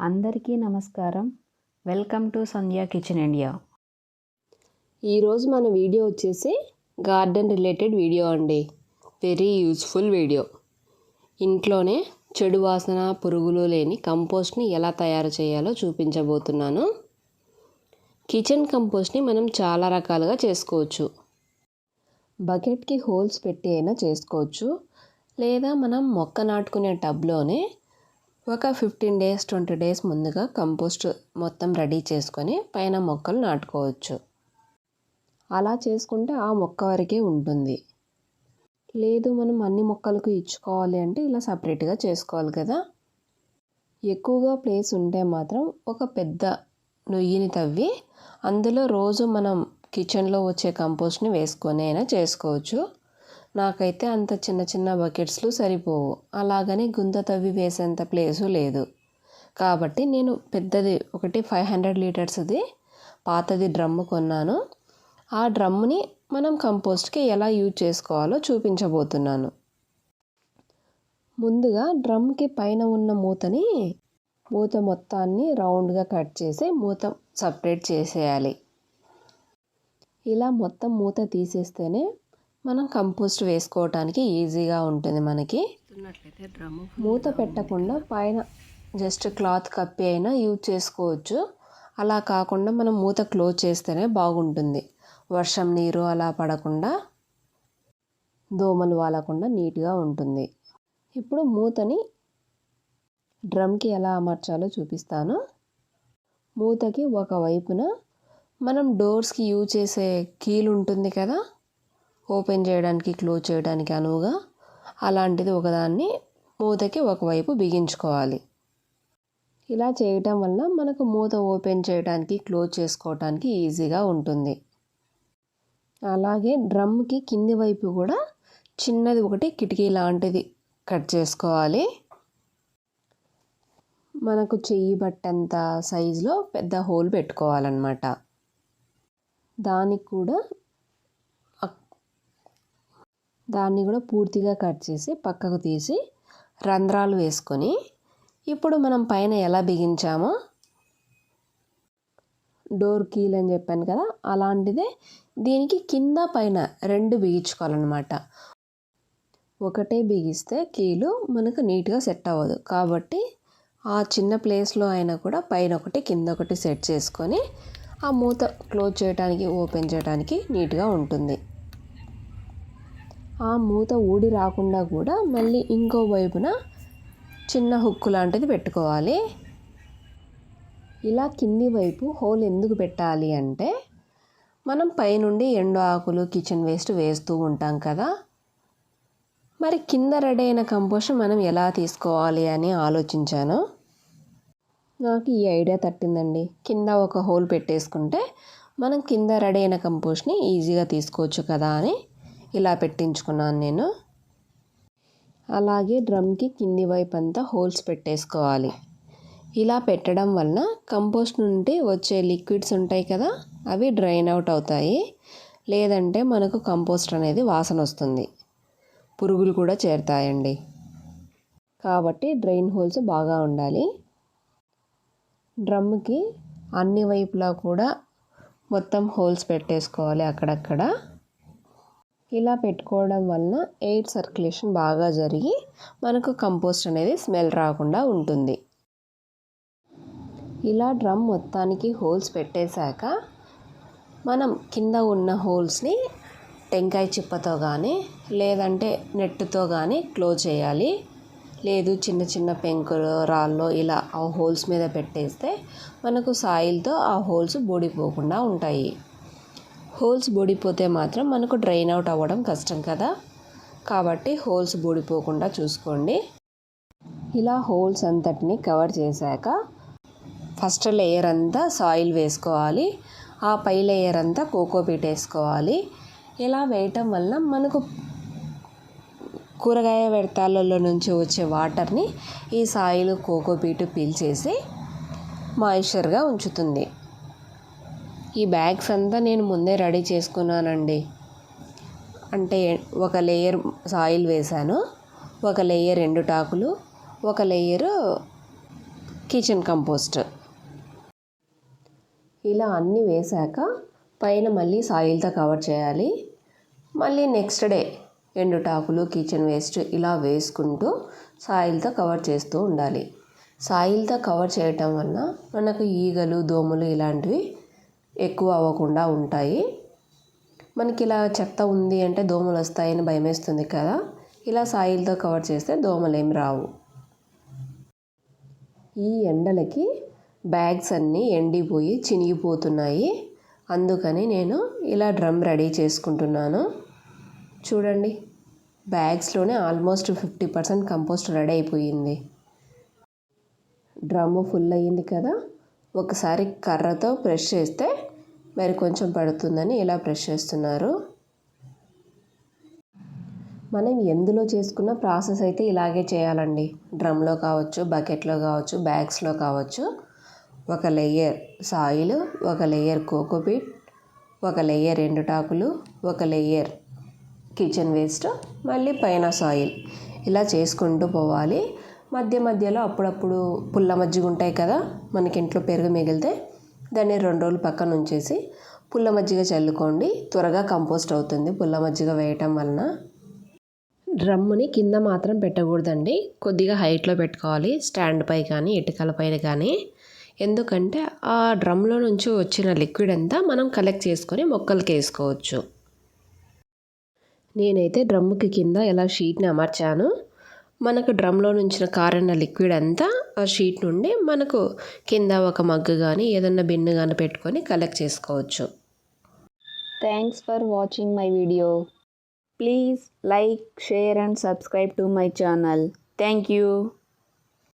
అందరికీ నమస్కారం. Welcome to Sandhya kitchen India. ఈరోజు మన వీడియో వచ్చేసి గార్డెన్ రిలేటెడ్ వీడియో అండి. Very useful video. ఇంట్లోనే చెడు వాసన పురుగులు లేని కంపోస్ట్ని ఎలా తయారు చేయాలో చూపించబోతున్నాను. కిచెన్ కంపోస్ట్ని మనం చాలా రకాలుగా చేసుకోవచ్చు. బకెట్కి హోల్స్ పెట్టి అయినా చేసుకోవచ్చు. లేదా మనం మొక్క నాటుకునే టబ్లోనే ఒక ఫిఫ్టీన్ డేస్ ట్వంటీ డేస్ ముందుగా కంపోస్ట్ మొత్తం రెడీ చేసుకొని పైన మొక్కలు నాటుకోవచ్చు. అలా చేసుకుంటే ఆ మొక్క వరకే ఉంటుంది. లేదు మనం అన్ని మొక్కలకు ఇచ్చుకోవాలి అంటే ఇలా సపరేట్గా చేసుకోవాలి కదా. ఎక్కువగా ప్లేస్ ఉంటే మాత్రం ఒక పెద్ద నొయ్యిని తవ్వి అందులో రోజు మనం కిచెన్లో వచ్చే కంపోస్ట్ని వేసుకొని అయినా చేసుకోవచ్చు. నాకైతే అంత చిన్న చిన్న బకెట్స్లు సరిపోవు. అలాగని గుంత తవ్వి వేసేంత ప్లేసు లేదు. కాబట్టి నేను పెద్దది ఒకటి ఫైవ్ హండ్రెడ్ లీటర్స్ది పాతది డ్రమ్ము కొన్నాను. ఆ డ్రమ్ముని మనం కంపోస్ట్కి ఎలా యూజ్ చేసుకోవాలో చూపించబోతున్నాను. ముందుగా డ్రమ్కి పైన ఉన్న మూతని మూత మొత్తాన్ని రౌండ్గా కట్ చేసి మూత సపరేట్ చేసేయాలి. ఇలా మొత్తం మూత తీసేస్తేనే మనం కంపోస్ట్ వేసుకోవటానికి ఈజీగా ఉంటుంది మనకి. మూత పెట్టకుండా పైన జస్ట్ క్లాత్ కప్పి అయినా యూజ్ చేసుకోవచ్చు. అలా కాకుండా మనం మూత క్లోజ్ చేస్తేనే బాగుంటుంది. వర్షం నీరు అలా పడకుండా దోమలు వాలకుండా నీట్గా ఉంటుంది. ఇప్పుడు మూతని డ్రమ్కి ఎలా అమర్చాలో చూపిస్తాను. మూతకి ఒకవైపున మనం డోర్స్కి యూజ్ చేసే కీలు ఉంటుంది కదా ఓపెన్ చేయడానికి క్లోజ్ చేయడానికి అనువుగా అలాంటిది ఒకదాన్ని మూతకి ఒకవైపు బిగించుకోవాలి. ఇలా చేయటం వల్ల మనకు మూత ఓపెన్ చేయడానికి క్లోజ్ చేసుకోవడానికి ఈజీగా ఉంటుంది. అలాగే డ్రమ్కి కింది వైపు కూడా చిన్నది ఒకటి కిటికీ లాంటిది కట్ చేసుకోవాలి. మనకు చెయ్యి బట్టంత సైజులో పెద్ద హోల్ పెట్టుకోవాలన్నమాట. దానికి కూడా దాన్ని కూడా పూర్తిగా కట్ చేసి పక్కకు తీసి రంధ్రాలు వేసుకొని ఇప్పుడు మనం పైన ఎలా బిగించామో డోర్ కీల్ అని చెప్పాను కదా అలాంటిదే దీనికి కింద పైన రెండు బిగించుకోవాలన్నమాట. ఒకటే బిగిస్తే కీలు మనకు నీట్గా సెట్ అవ్వదు. కాబట్టి ఆ చిన్న ప్లేస్లో అయినా కూడా పైన ఒకటి కింద ఒకటి సెట్ చేసుకొని ఆ మూత క్లోజ్ చేయడానికి ఓపెన్ చేయడానికి నీట్గా ఉంటుంది. ఆ మూత ఊడి రాకుండా కూడా మళ్ళీ ఇంకో వైపున చిన్న హుక్కు లాంటిది పెట్టుకోవాలి. ఇలా కింది వైపు హోల్ ఎందుకు పెట్టాలి అంటే మనం పైనుండి ఎండు ఆకులు కిచెన్ వేస్ట్ వేస్తూ ఉంటాం కదా. మరి కింద రెడీ అయిన కంపోస్ట్ మనం ఎలా తీసుకోవాలి అని ఆలోచించాను. నాకు ఈ ఐడియా తట్టిందండి. కింద ఒక హోల్ పెట్టేసుకుంటే మనం కింద రెడీ అయిన కంపోస్ట్ని ఈజీగా తీసుకోవచ్చు కదా అని ఇలా పెట్టించుకున్నాను నేను. అలాగే డ్రమ్కి కింది వైపు అంతా హోల్స్ పెట్టేసుకోవాలి. ఇలా పెట్టడం వలన కంపోస్ట్ నుండి వచ్చే లిక్విడ్స్ ఉంటాయి కదా అవి డ్రైన్ అవుట్ అవుతాయి. లేదంటే మనకు కంపోస్ట్ అనేది వాసన వస్తుంది. పురుగులు కూడా చేరుతాయండి. కాబట్టి డ్రైన్ హోల్స్ బాగా ఉండాలి. డ్రమ్కి అన్ని వైపులా కూడా మొత్తం హోల్స్ పెట్టేసుకోవాలి అక్కడక్కడ. ఇలా పెట్టుకోవడం వలన ఎయిర్ సర్క్యులేషన్ బాగా జరిగి మనకు కంపోస్ట్ అనేది స్మెల్ రాకుండా ఉంటుంది. ఇలా డ్రమ్ మొత్తానికి హోల్స్ పెట్టేశాక మనం కింద ఉన్న హోల్స్ని టెంకాయ చిప్పతో కానీ లేదంటే నెట్తో కానీ క్లోజ్ చేయాలి. లేదు చిన్న చిన్న పెంకులు రాళ్ళు ఇలా ఆ హోల్స్ మీద పెట్టేస్తే మనకు సాయిల్తో ఆ హోల్స్ బూడిపోకుండా ఉంటాయి. హోల్స్ బూడిపోతే మాత్రం మనకు డ్రైన్ అవుట్ అవ్వడం కష్టం కదా. కాబట్టి హోల్స్ బూడిపోకుండా చూసుకోండి. ఇలా హోల్స్ అంతటిని కవర్ చేశాక ఫస్ట్ లేయర్ అంతా సాయిల్ వేసుకోవాలి. ఆ పై లేయర్ అంతా కోకోపీట్ వేసుకోవాలి. ఇలా వేయటం వల్ల మనకు కూరగాయ వ్యర్థాలలో నుంచి వచ్చే వాటర్ని ఈ సాయిల్ కోకోపీట్ పీల్చేసి మాయిశ్చర్గా ఉంచుతుంది. ఈ బ్యాగ్స్ అంతా నేను ముందే రెడీ చేసుకున్నానండి. అంటే ఒక లేయర్ సాయిల్ వేశాను. ఒక లేయర్ ఎండుటాకులు ఒక లేయరు కిచెన్ కంపోస్ట్. ఇలా అన్నీ వేశాక పైన మళ్ళీ సాయిల్తో కవర్ చేయాలి. మళ్ళీ నెక్స్ట్ డే ఎండుటాకులు కిచెన్ వేస్ట్ ఇలా వేసుకుంటూ సాయిల్తో కవర్ చేస్తూ ఉండాలి. సాయిల్తో కవర్ చేయటం వల్ల మనకు ఈగలు దోమలు ఇలాంటివి ఎక్కువ అవ్వకుండా ఉంటాయి. మనకి ఇలా చెత్త ఉంది అంటే దోమలు వస్తాయని భయమేస్తుంది కదా. ఇలా సాయిల్తో కవర్ చేస్తే దోమలు ఏం రావు. ఈ ఎండలకి బ్యాగ్స్ అన్నీ ఎండిపోయి చినిగిపోతున్నాయి. అందుకని నేను ఇలా డ్రమ్ రెడీ చేసుకుంటున్నాను. చూడండి బ్యాగ్స్లోనే almost fifty percent compost ready అయిపోయింది. డ్రమ్ము ఫుల్ అయ్యింది కదా. ఒకసారి కర్రతో ప్రెస్ చేస్తే మరి కొంచెం పడుతుందని ఇలా ప్రెస్ చేస్తున్నారు. మనం ఎందులో చేసుకున్న ప్రాసెస్ అయితే ఇలాగే చేయాలండి. డ్రమ్లో కావచ్చు బకెట్లో కావచ్చు బ్యాగ్స్లో కావచ్చు. ఒక లేయర్ సాయిల్ ఒక లేయర్ కోకోపీట్ ఒక లేయర్ ఎండుటాకులు ఒక లేయర్ కిచెన్ వేస్ట్ మళ్ళీ పైన సాయిల్. ఇలా చేసుకుంటూ పోవాలి. మధ్య మధ్యలో అప్పుడప్పుడు పుల్ల మజ్జిగ ఉంటాయి కదా మనకి ఇంట్లో పెరుగు మిగిలితే దాన్ని రెండు రోజులు పక్కన ఉంచేసి పుల్ల మజ్జిగ చల్లుకోండి. త్వరగా కంపోస్ట్ అవుతుంది పుల్ల మజ్జిగ వేయటం వలన. డ్రమ్ముని కింద మాత్రం పెట్టకూడదండి. కొద్దిగా హైట్లో పెట్టుకోవాలి స్టాండ్ పై కానీ ఇటుకల పైన కానీ. ఎందుకంటే ఆ డ్రమ్లో నుంచి వచ్చిన లిక్విడ్ అంతా మనం కలెక్ట్ చేసుకొని మొక్కలకి వేసుకోవచ్చు. నేనైతే డ్రమ్ముకి కింద ఇలా షీట్ని అమర్చాను. మనకు డ్రమ్లో నుంచిన కారన్న లిక్విడ్ అంతా ఆ షీట్ నుండి మనకు కింద ఒక మగ్గు కానీ ఏదన్నా బిన్ను కానీ పెట్టుకొని కలెక్ట్ చేసుకోవచ్చు. Thanks for watching my video please like share and subscribe to my channel thank you